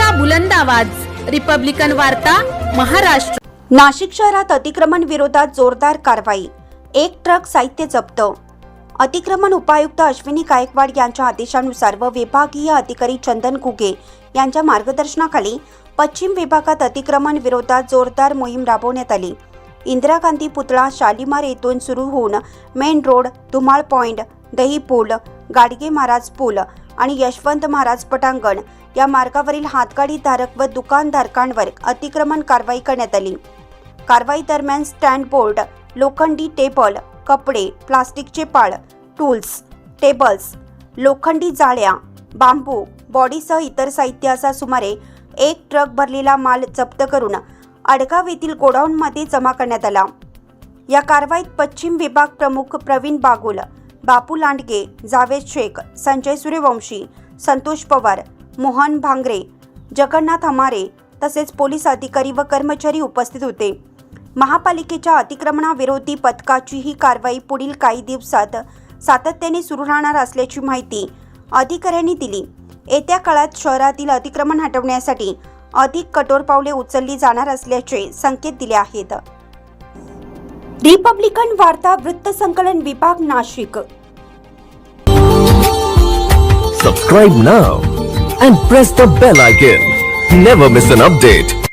लोकशाहीचा बुलंद आवाज. रिपब्लिकन वार्ता महाराष्ट्र. नाशिक शहरात अतिक्रमण विरोधात जोरदार कारवाई. एक ट्रक साहित्य जप्त. अतिक्रमण उपायुक्त अश्विनी गायकवाड यांच्या आदेशानुसार व विभागीय अधिकारी चंदन कुगे यांच्या मार्गदर्शनाखाली पश्चिम विभागात अतिक्रमण विरोधात जोरदार मोहीम राबवण्यात आली. इंदिरा गांधी पुतळा शालिमार येथून सुरू होऊन मेन रोड धुमाळ पॉइंट दही पूल गाडगे महाराज पूल आणि यशवंत महाराज पटांगण या मार्गावरील हातगाडी धारक व दुकानधारकांवर अतिक्रमण कारवाई करण्यात आली. कारवाई दरम्यान स्टँड बोर्ड लोखंडी टेबल कपडे प्लास्टिकचे पाळ टूल्स टेबल्स लोखंडी जाळ्या बांबू बॉडीसह इतर साहित्य असा सुमारे एक ट्रक भरलेला माल जप्त करून अडगाव येथील गोडाऊनमध्ये जमा करण्यात आला. या कारवाईत पश्चिम विभाग प्रमुख प्रवीण बागुल बापू लांडगे जावेद शेख संजय सूर्यवंशी संतोष पवार मोहन भांगरे जगन्नाथ हमारे तसेच पोलीस अधिकारी व कर्मचारी उपस्थित होते. महापालिकेच्या अतिक्रमणाविरोधी पथकाची ही कारवाई पुढील काही दिवसात सातत्याने सुरू राहणार असल्याची माहिती अधिकाऱ्यांनी दिली. येत्या काळात शहरातील अतिक्रमण हटवण्यासाठी अधिक कठोर पावले उचलली जाणार असल्याचे संकेत दिले आहेत. Republican વાર્તા વૃત્ત સંકલન Vipak Nashik Subscribe now and press the bell icon. Never miss an update.